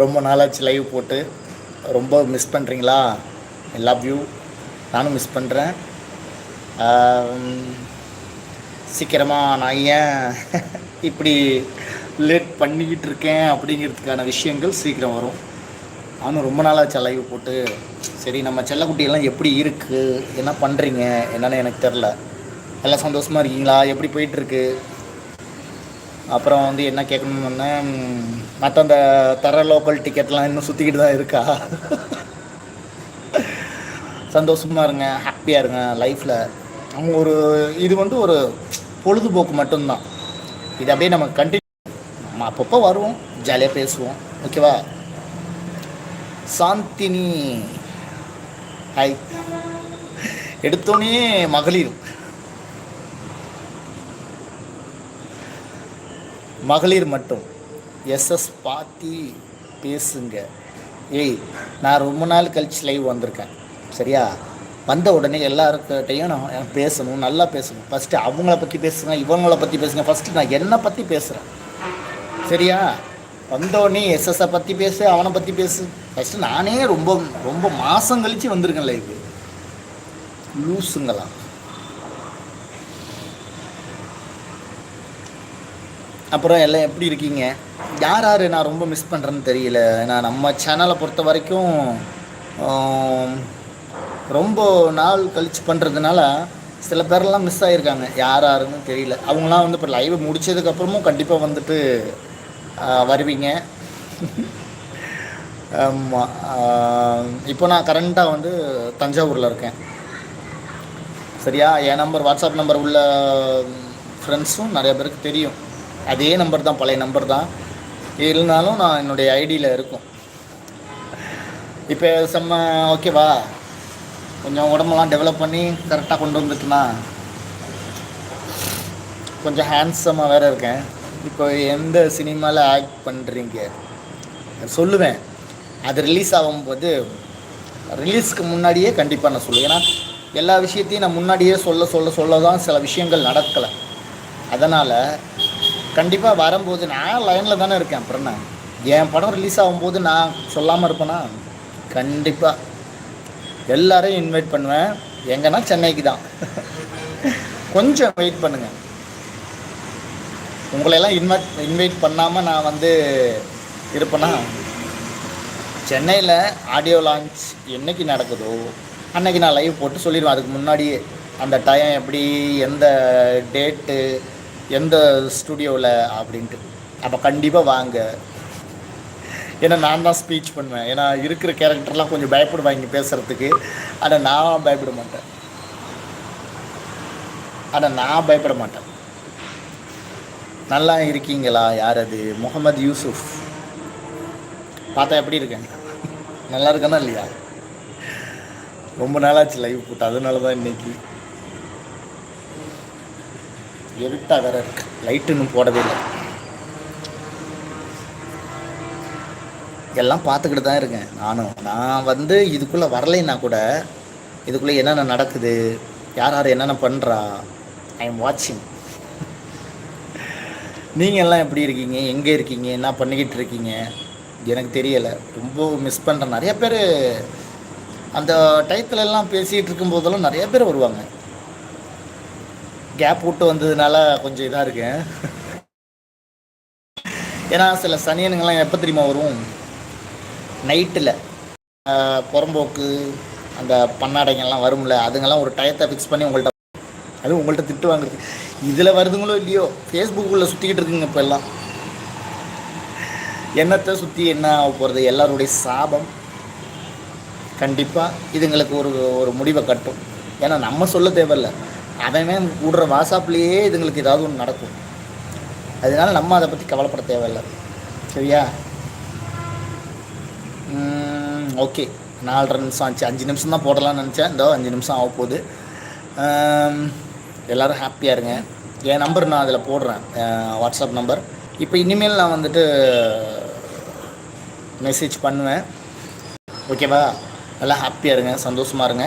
ரொம்ப நாளாச்சு லைவ் போட்டு. ரொம்ப மிஸ் பண்ணுறீங்களா லவ் யூ நானும் மிஸ் பண்ணுறேன் சீக்கிரமாக நான் ஏன் இப்படி லேட் பண்ணிக்கிட்டு இருக்கேன் அப்படிங்கிறதுக்கான விஷயங்கள் சீக்கிரம் வரும். நானும் ரொம்ப நாளாச்சு லைவ் போட்டு. சரி நம்ம செல்லக்குட்டியெல்லாம் எப்படி இருக்குது என்ன பண்ணுறீங்க என்னன்னு எனக்கு தெரில எல்லாம் சந்தோஷமாக இருக்கீங்களா? எப்படி போயிட்டுருக்கு அப்புறம் வந்து என்ன கேட்கணும்னு சொன்னேன் மற்ற அந்த தர லோக்கல் டிக்கெட்லாம் இன்னும் சுற்றிக்கிட்டு தான் இருக்கா? சந்தோஷமாக இருங்க ஹாப்பியாக இருங்க லைஃப்பில் அவங்க ஒரு இது வந்து ஒரு பொழுதுபோக்கு மட்டும்தான். இது அப்படியே நம்ம கண்டினியூ நம்ம அப்பப்போ வருவோம் ஜாலியாக பேசுவோம் ஓகேவா சாந்தினி ஹாய் எடுத்தோன்னே மகளிர். மகளிர் மட்டும். எஸ்எஸ் பாத்தி பேசுங்க. ஏய் நான் ரொம்ப நாள் கழிச்சு லைவ் வந்திருக்கேன். சரியா? வந்த உடனே எல்லாருக்கிட்டையும் நான் பேசணும் நல்லா பேசணும். ஃபஸ்ட்டு அவங்கள பற்றி பேசுங்க இவங்கள பற்றி பேசுங்க. ஃபஸ்ட்டு நான் என்னை பற்றி பேசுகிறேன் சரியா? வந்தோடனே எஸ்எஸ்ஸை பற்றி பேசு அவனை பற்றி பேசு. ஃபஸ்ட்டு நானே ரொம்ப ரொம்ப மாதம் கழித்து வந்திருக்கேன் லைஃபு லூஸுங்களாம் அப்புறம் எல்லாம் எப்படி இருக்கீங்க? யார் யார் நான் ரொம்ப மிஸ் பண்ணுறேன்னு தெரியல. ஏன்னா நம்ம சேனலை பொறுத்த வரைக்கும் ரொம்ப நாள் கழிச்சு பண்ணுறதுனால சில பேர்லாம் மிஸ் ஆகியிருக்காங்க யார் யாருன்னு தெரியல. அவங்களாம் வந்து இப்போ லைவ் முடிச்சதுக்கப்புறமும் கண்டிப்பாக வந்துட்டு வருவீங்க. ஆமாம் இப்போ நான் கரண்ட்டாக வந்து தஞ்சாவூரில் இருக்கேன். சரியா? என் நம்பர் வாட்ஸ்அப் நம்பர் உள்ள ஃப்ரெண்ட்ஸும் நிறைய பேருக்கு தெரியும். அதே நம்பர் தான் பழைய நம்பர் தான். இருந்தாலும் நான் என்னுடைய ஐடியில் இருக்கும். இப்போ செம்ம ஓகேவா கொஞ்சம் உடம்பெல்லாம் டெவலப் பண்ணி கரெக்டாக கொண்டு வந்துட்டுனா. கொஞ்சம் ஹேண்ட்ஸமாக வேறு இருக்கேன். இப்போ எந்த சினிமாவில் ஆக்ட் பண்ணுறீங்க சொல்லுவேன். அது ரிலீஸ் ஆகும்போது ரிலீஸ்க்கு முன்னாடியே கண்டிப்பாக நான் சொல்லுவேன். ஏன்னா எல்லா விஷயத்தையும் நான் முன்னாடியே சொல்ல சொல்ல சொல்ல தான் சில விஷயங்கள் நடக்கலை. அதனால் கண்டிப்பாக வரும்போது நான் லைனில் தானே இருக்கேன். அப்புறம் என்ன? என் படம் ரிலீஸ் ஆகும்போது நான் சொல்லாமல் இருப்பேனா? கண்டிப்பாக எல்லாரையும் இன்வைட் பண்ணுவேன். எங்கன்னா சென்னைக்கு தான். கொஞ்சம் வெயிட் பண்ணுங்கள் உங்களையெல்லாம் இன்வைட் இன்வைட் பண்ணாமல் நான் வந்து இருப்பேனா? சென்னையில் ஆடியோ லான்ச் என்னைக்கு நடக்குதோ அன்னைக்கு நான் லைவ் போட்டு சொல்லிடுவேன். அதுக்கு முன்னாடியே அந்த டைம் எப்படி எந்த டேட்டு எந்த ஸ்டுடியோவில் அப்படின்ட்டு. அப்போ கண்டிப்பாக வாங்க. ஏன்னா நான் தான் ஸ்பீச் பண்ணுவேன். ஏன்னா இருக்கிற கேரக்டர்லாம் கொஞ்சம் பயப்படுவாங்க பேசுகிறதுக்கு ஆனால் நான் பயப்பட மாட்டேன். ஆனால் நான் பயப்பட மாட்டேன். நல்லா இருக்கீங்களா? யார் அது? முகமது யூசுஃப். பார்த்தா எப்படி இருக்கேன்? நல்லா இருக்கானா இல்லையா? ரொம்ப நாளாச்சு லைவ் போட்டு. அதனால தான் இன்னைக்கு இருட்டாக வேற இருக்கு. லைட் இன்னும் போடவே இல்லை. எல்லாம் பார்த்துக்கிட்டு தான் இருக்கேன். நானும். நான் வந்து இதுக்குள்ளே வரலைன்னா கூட இதுக்குள்ளே என்னென்ன நடக்குது? யார் யார் என்னென்ன பண்ணுறா ஐ எம் வாட்சிங் நீங்கள் எல்லாம் எப்படி இருக்கீங்க? எங்கே இருக்கீங்க? என்ன பண்ணிக்கிட்டு இருக்கீங்க? எனக்கு தெரியலை. ரொம்ப மிஸ் பண்ணுறேன் நிறைய பேர் அந்த டயத்துலலாம் எல்லாம் பேசிகிட்டு இருக்கும்போதெல்லாம் நிறைய பேர் வருவாங்க. கேப் விட்டு வந்ததுனால கொஞ்சம் இதாக இருக்கேன் ஏன்னா சில சனியனுங்கெல்லாம் எப்போ தெரியுமா வரும்? நைட்டில் புறம்போக்கு அந்த பன்னாடைங்கெல்லாம் வரும்ல அதுங்கெல்லாம் ஒரு டயத்தை ஃபிக்ஸ் பண்ணி உங்கள்கிட்ட அதுவும் உங்கள்கிட்ட திட்டு வாங்குறது. இதில் வருதுங்களோ இல்லையோ? ஃபேஸ்புக்குள்ளே சுற்றிக்கிட்டு இருக்குங்க இப்போ எல்லாம். என்னத்தை சுற்றி என்ன ஆக போகிறது எல்லாருடைய சாபம். கண்டிப்பாக இதுங்களுக்கு ஒரு ஒரு முடிவை கட்டும். ஏன்னா நம்ம சொல்ல தேவையில்ல. அவன் விடுற வாட்ஸ்அப்லேயே இதுங்களுக்கு ஏதாவது ஒன்று நடக்கும். அதனால நம்ம அதை பற்றி கவலைப்பட தேவையில்லை. சரியா? ஓகே. நாலரை நிமிஷம் ஆச்சு. அஞ்சு நிமிஷம் தான் போடலாம்னு நினச்சேன். இந்த அஞ்சு நிமிஷம் ஆக போகுது. எல்லோரும் ஹாப்பியாக இருங்க. என் நம்பர் நான் அதில் போடுறேன். வாட்ஸ்அப் நம்பர் இப்போ இனிமேல் நான் வந்துட்டு மெசேஜ் பண்ணுவேன். ஓகேவா நல்லா ஹாப்பியாக இருங்க. சந்தோஷமாக இருங்க.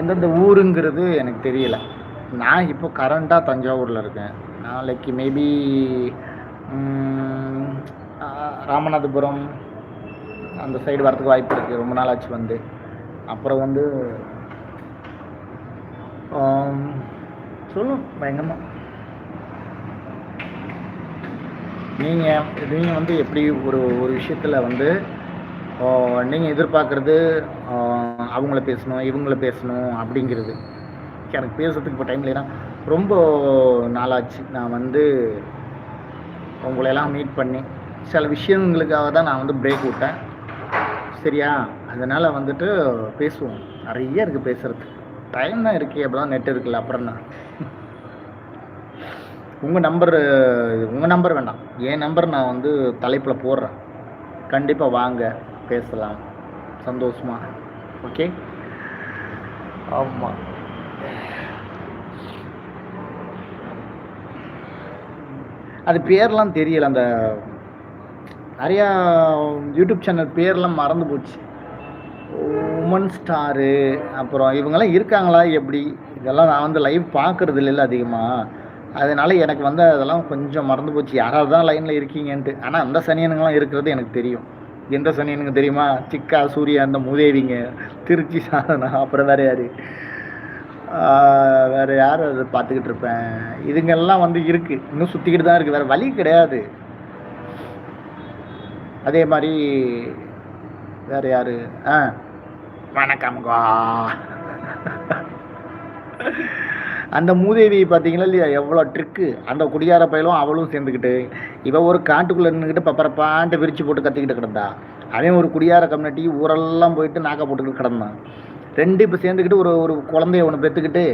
எந்தெந்த ஊருங்கிறது எனக்கு தெரியல. நான் இப்போ கரண்ட்டாக தஞ்சாவூரில் இருக்கேன். நாளைக்கு மேபி ராமநாதபுரம் அந்த சைடு வரதுக்கு வாய்ப்பு இருக்குது ரொம்ப நாள் ஆச்சு வந்து. அப்புறம் வந்து சொல்லும் பயங்கரமாக நீங்கள் நீங்கள் வந்து எப்படி ஒரு ஒரு விஷயத்தில் வந்து நீங்கள் எதிர்பார்க்குறது அவங்கள பேசணும் இவங்கள பேசணும் அப்படிங்கிறது. எனக்கு பேசுறதுக்கு இப்போ டைம் இல்லைன்னா ரொம்ப நாளாச்சு. நான் வந்து உங்களையெல்லாம் மீட் பண்ணி சில விஷயங்களுக்காக தான் நான் வந்து பிரேக் விட்டேன். சரியா? அதனால் வந்துட்டு பேசுவோம். நிறைய இருக்குது பேசுகிறதுக்கு டைம் தான் இருக்கே அப்படி நெட் இருக்குல்ல அப்புறம் என்ன உங்கள் நம்பர் உங்கள் நம்பர் வேண்டாம். என் நம்பர் நான் வந்து தலைப்பில் போடுறேன். கண்டிப்பாக வாங்க பேசலாம். சந்தோஷமா. ஓகே ஆமாம் அது பேர்லாம் தெரியல. அந்த நிறையா யூடியூப் சேனல் பேர்லாம் மறந்து போச்சு. உமன் ஸ்டாரு அப்புறம் இவங்கெல்லாம் இருக்காங்களா? எப்படி? இதெல்லாம் நான் வந்து லைவ் பார்க்கறது இல்லைல்ல அதிகமாக அதனால எனக்கு வந்து அதெல்லாம் கொஞ்சம் மறந்து போச்சு. யாராவது தான் லைனில் இருக்கீங்கன்ட்டு. ஆனால் அந்த சனியனுங்கெல்லாம் இருக்கிறது எனக்கு தெரியும். எந்த சனியனுங்க தெரியுமா? சிக்கா சூர்யா அந்த மூதேவிங்க. திருச்சி சாதனா அப்புறம் வேற யாரு? ஆஹ் வேற யார் அதை பார்த்துக்கிட்டு இருப்பேன்? இதுங்கெல்லாம் வந்து இருக்கு. இன்னும் சுற்றிக்கிட்டு தான் இருக்கு. வேற வழி கிடையாது. அதே மாதிரி வேற யாரு? ஆ. வணக்கம்கா அந்த மூதேவி பார்த்தீங்களா இல்லையா? எவ்வளோ ட்ரிக்கு அந்த குடியார பயலும் அவளும் சேர்ந்துக்கிட்டு இவன் ஒரு காட்டுக்குள்ளே நின்றுக்கிட்டு பப்பரப்பான்ட்டு விரிச்சு போட்டு கத்திக்கிட்டு கிடந்தா. அவன் ஒரு குடியார கம்யூனிட்டி ஊரெல்லாம் போயிட்டு நாக்கா போட்டுக்கிட்டு கிடந்தான். ரெண்டு இப்போ சேர்ந்துக்கிட்டு ஒரு ஒரு குழந்தைய ஒன்று பெற்றுக்கிட்டு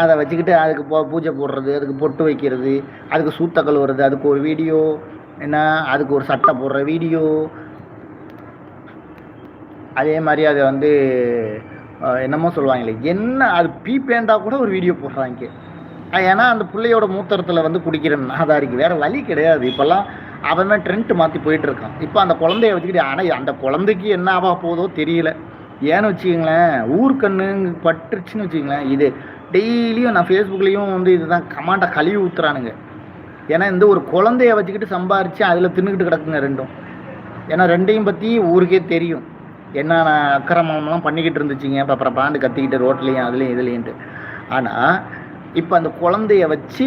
அதை வச்சுக்கிட்டு அதுக்கு போ பூஜை போடுறது அதுக்கு பொட்டு வைக்கிறது அதுக்கு சூத்த கழுவுறது அதுக்கு ஒரு வீடியோ என்ன அதுக்கு ஒரு சட்டை போடுற வீடியோ. அதே மாதிரி அதை வந்து என்னமோ சொல்லுவாங்களே. என்ன அது பீ பேண்டா கூட ஒரு வீடியோ போடுறாங்க. ஏன்னா அந்த பிள்ளையோட மூத்திரத்தில் வந்து குடிக்கிற நாதாரிக்கு வேற வழி கிடையாது. இப்போல்லாம் அவன் ட்ரெண்ட் மாற்றி போயிட்டு இருக்கான். இப்போ அந்த குழந்தைய வச்சுக்கிட்டு ஆனால் அந்த குழந்தைக்கு என்ன ஆக போதோ தெரியல. ஏன்னு வச்சுக்கங்களேன் ஊர்க்கண்ணு பட்டுருச்சுன்னு வச்சுக்கங்களேன் இது டெய்லியும் நான் ஃபேஸ்புக்லேயும் வந்து இதுதான் கமாண்டை கழுவி ஊத்துறானுங்க. ஏன்னா இந்த ஒரு குழந்தைய வச்சுக்கிட்டு சம்பாரித்து அதில் தின்னுக்கிட்டு கிடக்குங்க ரெண்டும். ஏன்னா ரெண்டையும் பற்றி ஊருக்கே தெரியும். என்னென்ன அக்கிரமம்லாம் பண்ணிக்கிட்டு இருந்துச்சுங்க? இப்போ அப்புறம் பாண்டு கத்திக்கிட்டு ரோட்லேயும் அதுலேயும் இதுலேயும்ட்டு ஆனால் இப்போ அந்த குழந்தைய வச்சு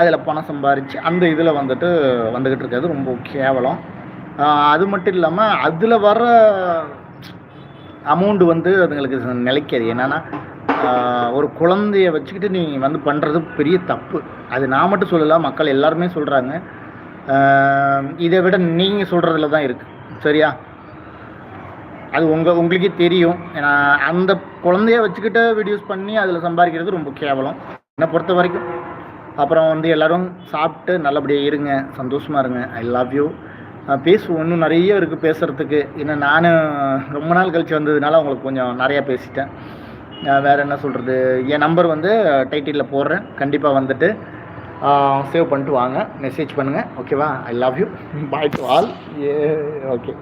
அதில் பணம் சம்பாரித்து அந்த இதில் வந்துட்டு வந்துக்கிட்டு இருக்கிறது ரொம்ப கேவலம். அது மட்டும் இல்லாமல் அதில் வர அமௌண்ட் வந்து அதுங்களுக்கு நிலைக்காது. என்னென்னா ஒரு குழந்தைய வச்சுக்கிட்டு நீ வந்து பண்ணுறது பெரிய தப்பு. அது நான் மட்டும் சொல்லல மக்கள் எல்லாருமே சொல்கிறாங்க இதை விட நீங்கள் சொல்கிறதுல தான் இருக்குது சரியா? அது உங்கள் உங்களுக்கே தெரியும். ஏன்னா அந்த குழந்தைய வச்சுக்கிட்டு வீடியோஸ் பண்ணி அதில் சம்பாதிக்கிறது ரொம்ப கேவலம். என்னை பொறுத்த வரைக்கும். அப்புறம் வந்து எல்லோரும் சாப்பிட்டு நல்லபடியாக இருங்க. சந்தோஷமாக இருங்க. ஐ லவ் யூ பேசுவோம். இன்னும் நிறைய இருக்குது பேசுகிறதுக்கு ஏன்னா நான் ரொம்ப நாள் கழித்து வந்ததுனால உங்களுக்கு கொஞ்சம் நிறையா பேசிட்டேன். வேறு என்ன சொல்கிறது என் நம்பர் வந்து டைட்டிலில் போடுறேன். கண்டிப்பாக வந்துட்டு சேவ் பண்ணிட்டு வாங்க. மெசேஜ் பண்ணுங்கள் ஓகேவா I love you bye to all A okay